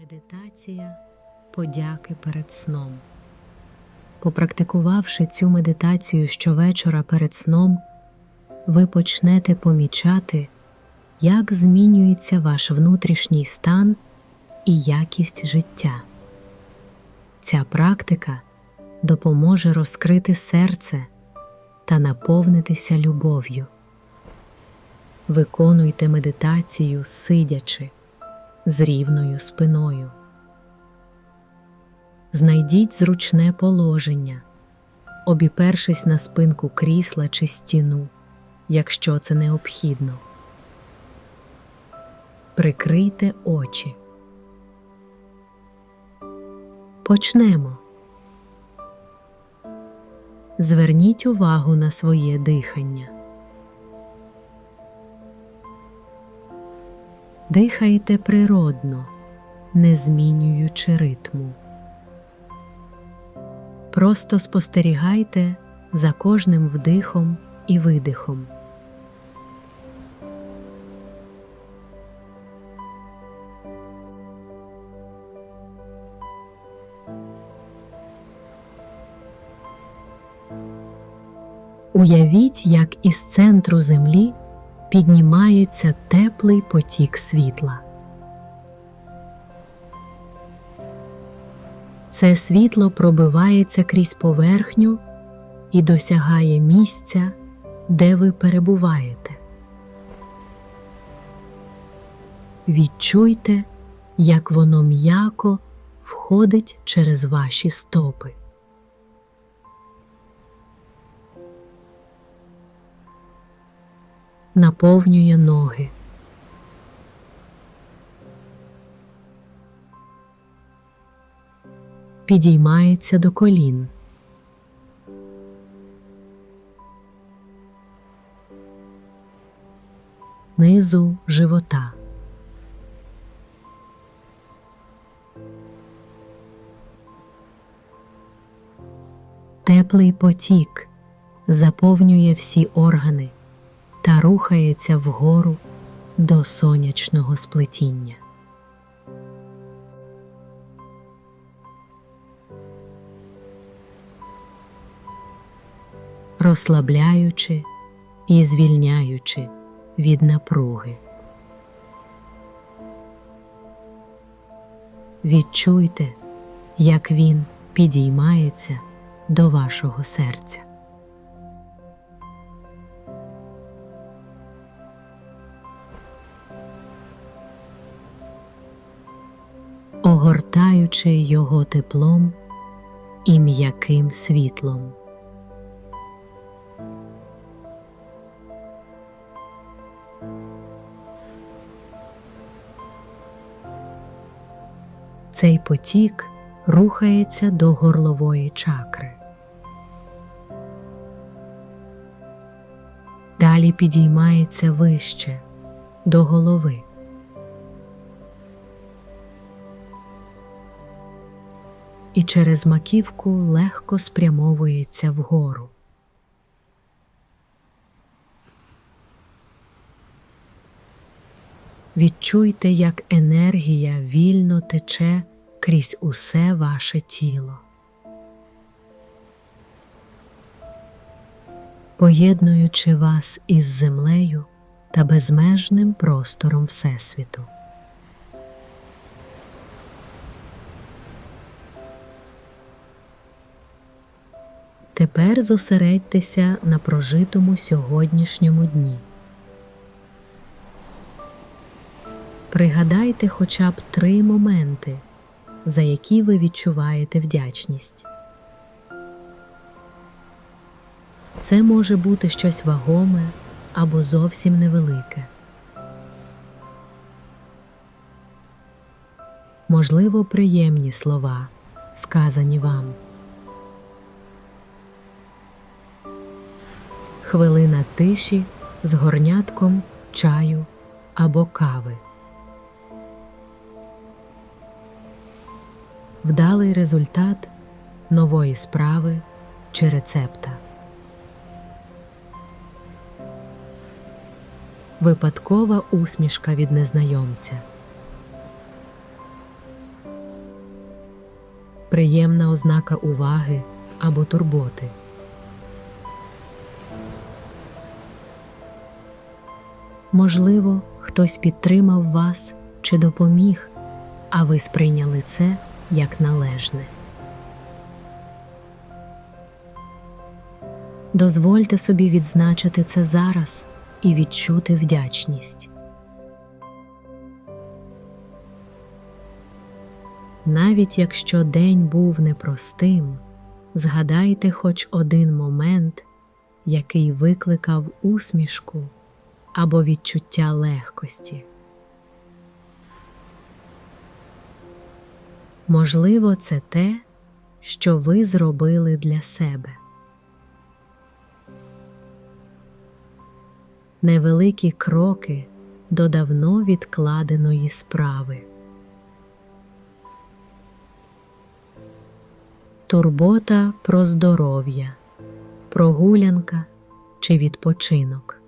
Медитація подяки перед сном. Попрактикувавши цю медитацію щовечора перед сном, ви почнете помічати, як змінюється ваш внутрішній стан і якість життя. Ця практика допоможе розкрити серце та наповнитися любов'ю. Виконуйте медитацію сидячи з рівною спиною. Знайдіть зручне положення, обіпершись на спинку крісла чи стіну, якщо це необхідно. Прикрийте очі. Почнемо. Зверніть увагу на своє дихання. Дихайте природно, не змінюючи ритму. Просто спостерігайте за кожним вдихом і видихом. Уявіть, як із центру землі піднімається теплий потік світла. Це світло пробивається крізь поверхню і досягає місця, де ви перебуваєте. Відчуйте, як воно м'яко входить через ваші стопи. Наповнює ноги. Підіймається до колін. Низу живота. Теплий потік заповнює всі органи та рухається вгору до сонячного сплетіння. Розслабляючи і звільняючи від напруги. Відчуйте, як він підіймається до вашого серця. Огортаючи його теплом і м'яким світлом. Цей потік рухається до горлової чакри. Далі підіймається вище до голови. І через маківку легко спрямовується вгору. Відчуйте, як енергія вільно тече крізь усе ваше тіло. Поєднуючи вас із землею та безмежним простором Всесвіту. Тепер зосередьтеся на прожитому сьогоднішньому дні. Пригадайте хоча б три моменти, за які ви відчуваєте вдячність. Це може бути щось вагоме або зовсім невелике. Можливо, приємні слова, сказані вам. Хвилина тиші з горнятком чаю або кави. Вдалий результат нової справи чи рецепта. Випадкова усмішка від незнайомця. неприємна ознака уваги або турботи. Можливо, хтось підтримав вас чи допоміг, а ви сприйняли це як належне. Дозвольте собі відзначити це зараз і відчути вдячність. Навіть якщо день був непростим, згадайте хоч один момент, який викликав усмішку або відчуття легкості. Можливо, це те, що ви зробили для себе. Невеликі кроки до давно відкладеної справи. Турбота про здоров'я, прогулянка чи відпочинок.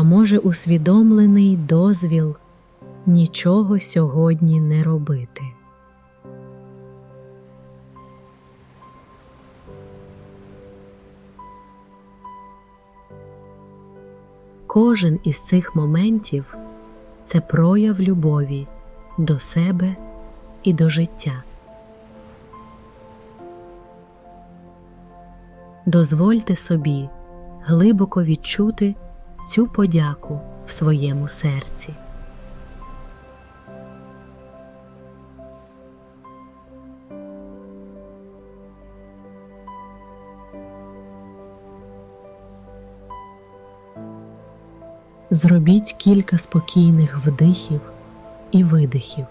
А може, усвідомлений дозвіл нічого сьогодні не робити. Кожен із цих моментів це прояв любові до себе і до життя. Дозвольте собі глибоко відчути цю подяку в своєму серці. Зробіть кілька спокійних вдихів і видихів.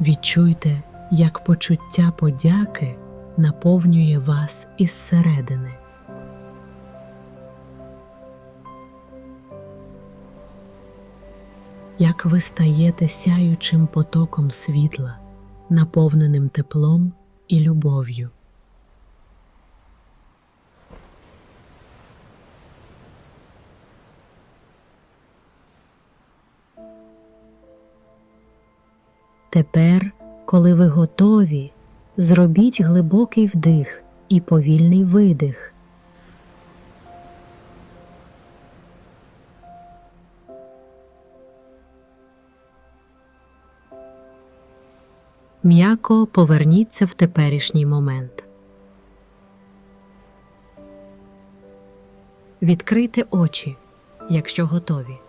Відчуйте, як почуття подяки наповнює вас із середини. Як ви стаєте сяючим потоком світла, наповненим теплом і любов'ю. Тепер, коли ви готові, зробіть глибокий вдих і повільний видих. М'яко поверніться в теперішній момент. Відкрийте очі, якщо готові.